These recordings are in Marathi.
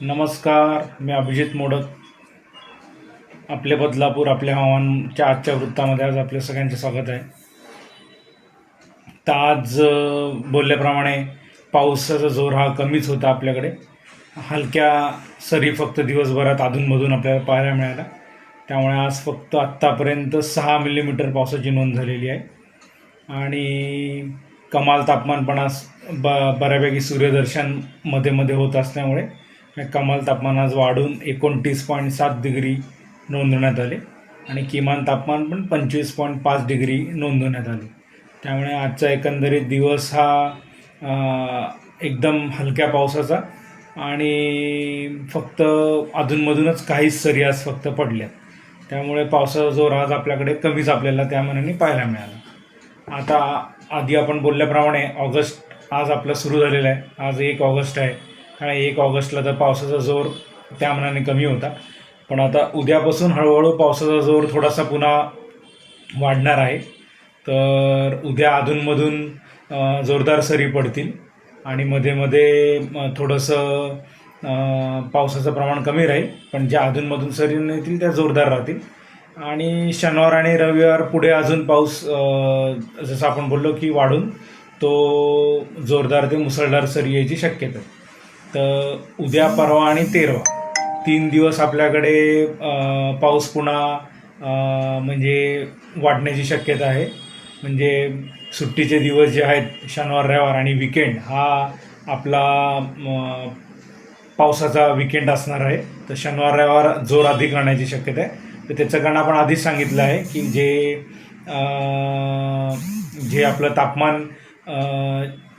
नमस्कार मी अभिजित मोडक. आपले बदलापूर आपल्या हवामानच्या आजच्या वृत्तामध्ये आज आपल्या सगळ्यांचे स्वागत आहे. तर आज बोलल्याप्रमाणे पावसाचा जोर हा कमीच होता आपल्याकडे. हलक्या सरी फक्त दिवसभरात अधूनमधून आपल्याला पाहायला मिळाल्या त्यामुळे आज फक्त आत्तापर्यंत सहा मिलीमीटर पावसाची नोंद झालेली आहे. आणि कमाल तापमान पण आज ब बऱ्यापैकी सूर्यदर्शनमध्ये मध्ये होत असल्यामुळे कमाल तापमान आज वाढून एकोणतीस पॉईंट सात डिग्री नोंदवण्यात आले आणि किमान तापमान पण पंचवीस पॉईंट पाच डिग्री नोंदवण्यात आले. त्यामुळे आजचा एकंदरीत दिवस हा एकदम हलक्या पावसाचा आणि फक्त अधूनमधूनच काहीच सरी आज फक्त पडल्या त्यामुळे पावसाचा जोर आज आपल्याकडे कमीच आपल्याला त्या मनाने पाहायला मिळाला. आता आधी आपण बोलल्याप्रमाणे ऑगस्ट आज आपलं सुरू झालेलं आहे. आज एक ऑगस्ट आहे. कारण एक ऑगस्टला तर पावसाचा जोर त्या मनाने कमी होता. पण आता उद्यापासून हळूहळू पावसाचा जोर थोडासा पुन्हा वाढणार आहे. तर उद्या अधूनमधून जोरदार सरी पडतील. आणि मध्ये मध्ये थोडंसं पावसाचं प्रमाण कमी राहील. पण ज्या अधूनमधून सरी येतील त्या जोरदार राहतील. आणि शनिवार आणि रविवार पुढे अजून पाऊस जसं आपण बोललो की वाढून तो जोरदार ते मुसळधार सरी यायची शक्यता आहे. तर उद्या परवा आणि तेरवा. तीन दिवस आपल्याकडे पाऊस पुन्हा म्हणजे वाढण्याची शक्यता आहे. म्हणजे सुट्टीचे दिवस जे आहेत शनिवार रविवार आणि विकेंड हा आपला पावसाचा विकेंड असणार आहे. तर शनिवार रविवार जोर अधिक राहण्याची शक्यता आहे. तर त्याचं कारण आपण आधीच सांगितलं आहे की जे जे आपलं तापमान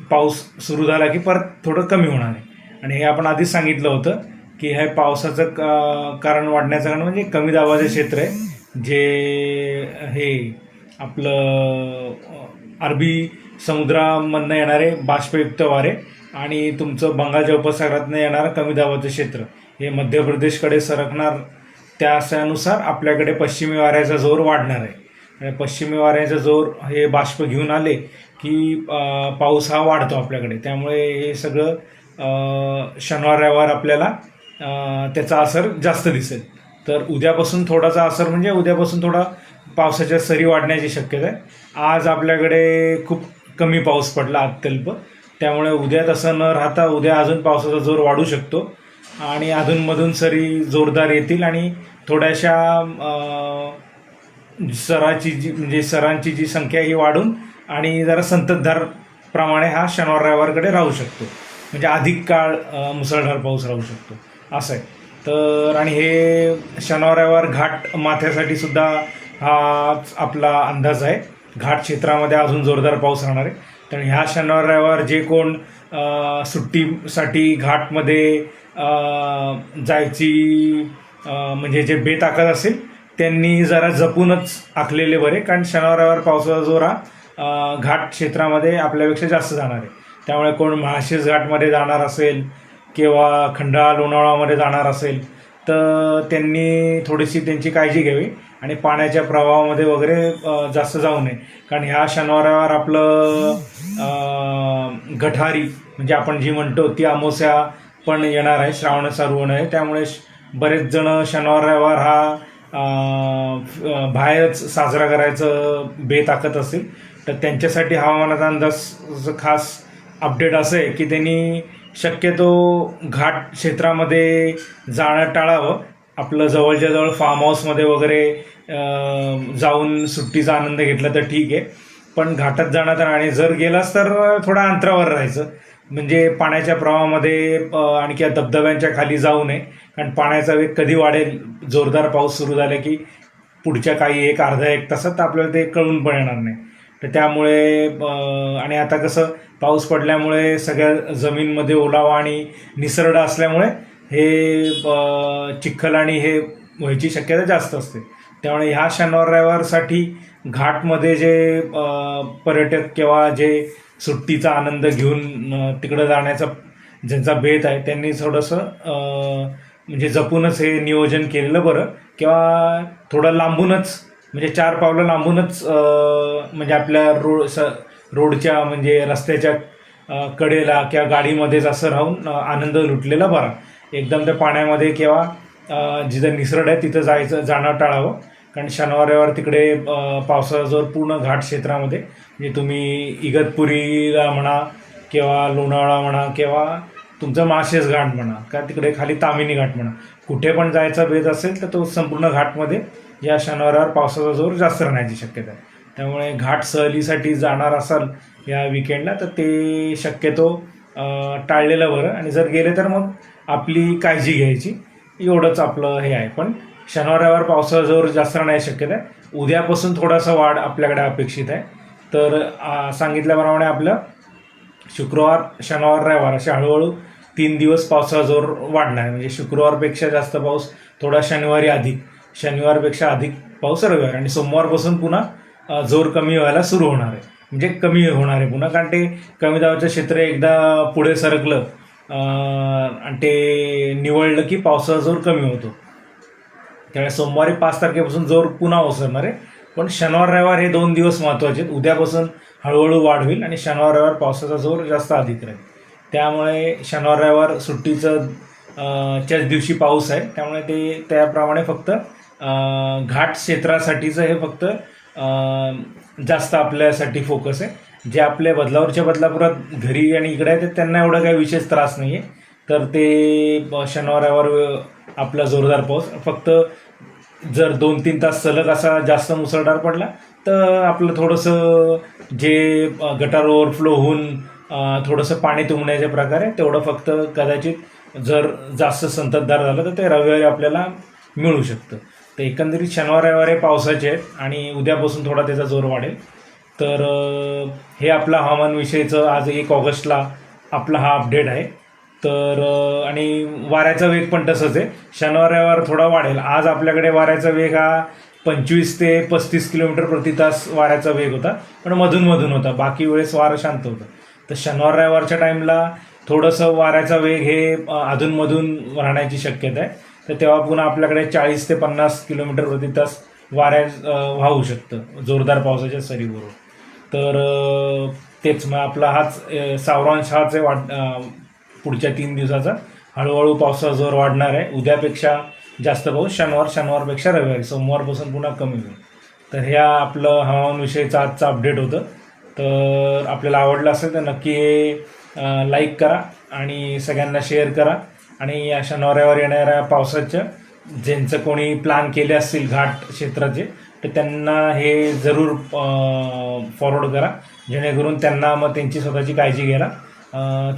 पाऊस सुरू झाला की परत थोडं कमी होणार आहे. आणि हे आपण आधीच सांगितलं होतं की हे पावसाचं का- कारण वाढण्याचं कारण म्हणजे कमी दाबाचं क्षेत्र आहे. जे हे आपलं अरबी समुद्रामधनं येणारे बाष्पयुक्त वारे आणि तुमचं बंगालच्या उपसागरातनं येणारं कमी दाबाचं क्षेत्र. हे मध्य प्रदेशकडे सरकणार त्यानुसार आपल्याकडे पश्चिमी वाऱ्याचा जोर वाढणार आहे. आणि पश्चिमी वाऱ्याचा जोर हे बाष्प घेऊन आले की पाऊस हा वाढतो आपल्याकडे. त्यामुळे हे सगळं शनिवार रविवार आपल्याला त्याचा असर जास्त दिसेल. तर उद्यापासून थोडासा असर म्हणजे उद्यापासून थोडा पावसाच्या सरी वाढण्याची शक्यता आहे. आज आपल्याकडे खूप कमी पाऊस पडला अत्यल्प. त्यामुळे उद्या तसं न राहता उद्या अजून पावसाचा जोर वाढू शकतो. आणि अधूनमधून सरी जोरदार येतील आणि थोड्याशा सराची जी म्हणजे सरांची जी संख्या ही वाढून आणि जरा संततधार प्रमाणे हा शनिवार रविवारकडे राहू शकतो. म्हणजे अधिक काळ मुसळधार पाऊस राहू शकतो. असं आहे. तर आणि हे शनिवार रविवार घाट माथ्यासाठी सुद्धा हाच आपला अंदाज आहे. घाट क्षेत्रामध्ये अजून जोरदार पाऊस राहणार आहे. तर ह्या शनिवार रविवार जे कोण सुट्टीसाठी घाटमध्ये जायची म्हणजे जे बेताकद असेल त्यांनी जरा जपूनच आखलेले बरे. कारण शनिवार रविवार पावसाचा जोरा घाट क्षेत्रामध्ये आपल्यापेक्षा जास्त जाणार आहे. त्यामुळे कोण महाशीस घाटमध्ये जाणार असेल किंवा खंडाळा लोणावळामध्ये जाणार असेल तर त्यांनी थोडीशी त्यांची काळजी घ्यावी आणि पाण्याच्या प्रवाहामध्ये वगैरे जास्त जाऊ नये. कारण ह्या शनिवारावर आपलं गठारी म्हणजे आपण जी म्हणतो ती अमावस्या पण येणार आहे श्रावण चालू होणार आहे. त्यामुळे श- बरेच जण शनिवार रविवार हा बाहेरच साजरा करायचं बेत आखत असेल तर त्यांच्यासाठी हवामानाचा अंदाज खास अपडेट असं आहे की त्यांनी शक्यतो घाट क्षेत्रामध्ये जाणं टाळावं. आपलं जवळच्या जवळ फार्म हाऊसमध्ये वगैरे जाऊन सुट्टीचा आनंद घेतला तर ठीक आहे. पण घाटात जाणं तर आणि जर गेलास तर थोडा अंतरावर राहायचं. म्हणजे पाण्याच्या प्रवाहामध्ये आणखी धबधब्यांच्या खाली जाऊ नये. कारण पाण्याचा वेग कधी वाढेल? जोरदार पाऊस सुरू झाला की पुढच्या काही एक अर्धा एक तासात आपल्याला ते कळून पण येणार नाही. तर त्यामुळे आणि आता कसं पाऊस पडल्यामुळे सगळ्या जमीनमध्ये ओलावा आणि निसरडा असल्यामुळे हे चिखल आणि हे व्हायची शक्यता जास्त असते. त्यामुळे ह्या शनिवार रविवारसाठी घाटमध्ये जे पर्यटक किंवा जे सुट्टीचा आनंद घेऊन तिकडं जाण्याचा ज्यांचा बेत आहे त्यांनी थोडंसं म्हणजे जपूनच हे नियोजन केलेलं बरं. किंवा थोडं लांबूनच म्हणजे चार पावलं लांबूनच म्हणजे आपल्या रोड स रोडच्या म्हणजे रस्त्याच्या कडेला किंवा गाडीमध्येच असं राहून आनंद लुटलेला बरा. एकदम त्या पाण्यामध्ये किंवा जिथं निसरड आहे तिथं जायचं जाणं टाळावं. कारण शनिवार रविवार तिकडे अं, पावसाचा जोर पूर्ण घाट क्षेत्रामध्ये. म्हणजे तुम्ही इगतपुरीला म्हणा किंवा लोणावळा म्हणा किंवा तुमचं माशेस घाट म्हणा का तिकडे खाली तामिनी घाट म्हणा. कुठे पण जायचा भेद असेल तर तो संपूर्ण घाटमध्ये या शनिवारावर पावसाचा जोर जास्त राहण्याची शक्यता आहे. त्यामुळे घाट सहलीसाठी जाणार असाल या विकेंडला तर ते शक्यतो टाळलेलं बरं. आणि जर गेले तर मग आपली काळजी घ्यायची. एवढंच आपलं हे आहे. पण शनिवारावर पावसाचा जोर जास्त राहण्याची शक्यता आहे. उद्यापासून थोडासा वाढ आपल्याकडे अपेक्षित आहे. तर सांगितल्याप्रमाणे आपलं शुक्रवार शनिवार रविवार असे हळूहळू तीन दिवस पावसाचा जोर वाढणार आहे. म्हणजे शुक्रवारपेक्षा जास्त पाऊस थोडा शनिवारी अधिक. शनिवारपेक्षा अधिक पाऊस रविवार आणि सोमवारपासून पुन्हा जोर कमी व्हायला सुरू होणार आहे. म्हणजे कमी होणार आहे पुन्हा कारण ते कमी दाबाचं क्षेत्र एकदा पुढे सरकलं आणि ते निवडलं की पावसाचा जोर कमी होतो. त्यामुळे सोमवारी पाच तारखेपासून जोर पुन्हा ओसरणार आहे. पण शनिवार रविवार हे दोन दिवस महत्त्वाचे आहेत. उद्यापासून हळूहळू वाढ होईल आणि शनिवार रविवार पावसाचा जोर जास्त अधिक राहील. त्यामुळे शनिवार रविवार सुट्टीचं च्याच दिवशी पाऊस आहे. त्यामुळे ते त्याप्रमाणे फक्त घाट क्षेत्रासाठीचं हे फक्त जास्त आपल्यासाठी फोकस आहे. जे आपल्या बदलावरच्या बदलापुरात घरी आणि इकडे आहेत त्यांना एवढा काही विशेष त्रास नाही आहे तर ते शनिवारावर शनिवार रविवार आपला जोरदार पाऊस. फक्त जर दोन तीन तास सलग असा जास्त मुसळधार पडला तर आपलं थोडंसं जे गटार ओव्हरफ्लो होऊन थोडंसं पाणी तुंबण्याचे प्रकार आहे तेवढं फक्त कदाचित जर जास्त संततधार झालं तर ते रविवारी आपल्याला मिळू शकतं. तर एकंदरीत शनिवार रविवार हे पावसाचे आहेत आणि उद्यापासून थोडा त्याचा जोर वाढेल. तर हे आपलं हवामानविषयीचं आज एक ऑगस्टला आपला हा अपडेट आहे. तर आणि वाऱ्याचा वेग पण तसंच आहे. शनिवार रविवार थोडा वाढेल. आज आपल्याकडे वाऱ्याचा वेग हा पंचवीस ते पस्तीस किलोमीटर प्रति तास वाऱ्याचा वेग होता. पण मधून मधून होता. बाकी वेळेस वारं शांत होतं. तर शनिवार रविवारच्या टाईमला थोडंसं वाऱ्याचा वेग हे अधूनमधून राहण्याची शक्यता आहे. तर तेव्हा पुन्हा आपल्याकडे चाळीस ते पन्नास किलोमीटर प्रति तास वाऱ्या वाहू शकतं जोरदार पावसाच्या सरीबरोबर. तर तेच मग आपला हाच सावरांश हाच आहे वाढ पुढच्या तीन दिवसाचा. हळूहळू पावसाचा जोर वाढणार आहे. उद्यापेक्षा जास्त पाऊस शनिवार शनिवारपेक्षा रविवारी. सोमवारपासून पुन्हा कमी होईल. तर ह्या आपलं हवामानविषयीचं आजचं अपडेट होतं. तर आपल्याला आवडलं असेल तर नक्की लाईक करा आणि सगळ्यांना शेअर करा. आणि अशा नवऱ्यावर येणाऱ्या पावसाच्या ज्यांचं कोणी प्लॅन केले असतील घाट क्षेत्राचे तर त्यांना हे जरूर फॉरवर्ड करा. जेणेकरून त्यांना मग त्यांची स्वतःची काळजी घ्यायला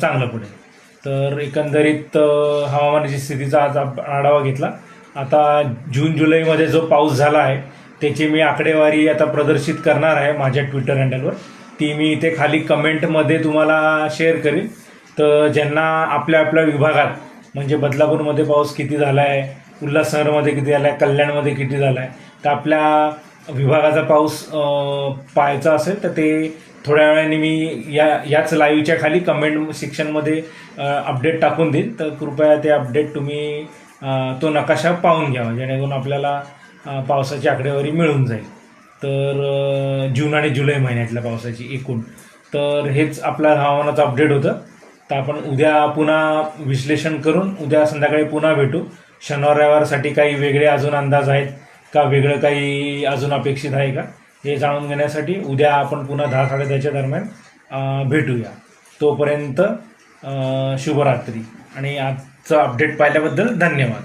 चांगलं पडेल. तर एकंदरीत हवामानाची स्थितीचा आज आढावा घेतला. आता जून जुलैमध्ये जो पाऊस झाला आहे त्याची मी आकडेवारी आता प्रदर्शित करणार आहे माझ्या ट्विटर हँडलवर ती मी इथे खाली कमेंटमध्ये तुम्हाला शेअर करीन. तर ज्यांना आपल्या आपल्या विभागात म्हणजे बदलापूरमध्ये पाऊस किती झाला आहे उल्हासनगरमध्ये किती झाला आहे कल्याणमध्ये किती झाला आहे तर आपल्या विभागाचा पाऊस पाहायचा असेल तर ते थोड्या वेळाने मी या याच लाईव्हच्या खाली कमेंट सेक्शनमध्ये अपडेट टाकून देईन. तर कृपया ते अपडेट तुम्ही तो नकाशा पाहून घ्यावा जेणेकरून आपल्याला पावसाची आकडेवारी मिळून जाईल. तर जून आणि जुलै महिन्यातल्या पावसाची एकूण. तर हेच आपल्या हवामानाचं अपडेट होतं. तर आपण उद्या पुन्हा विश्लेषण करून उद्या संध्याकाळी पुन्हा भेटू. शनिवार रविवारसाठी काही वेगळे अजून अंदाज आहेत का? वेगळं काही अजून अपेक्षित आहे का? हे जाणून घेण्यासाठी उद्या आपण पुन्हा दहा साडेदहाच्या दरम्यान भेटूया. तोपर्यंत शुभरात्री. आणि आजचं अपडेट पाहिल्याबद्दल धन्यवाद.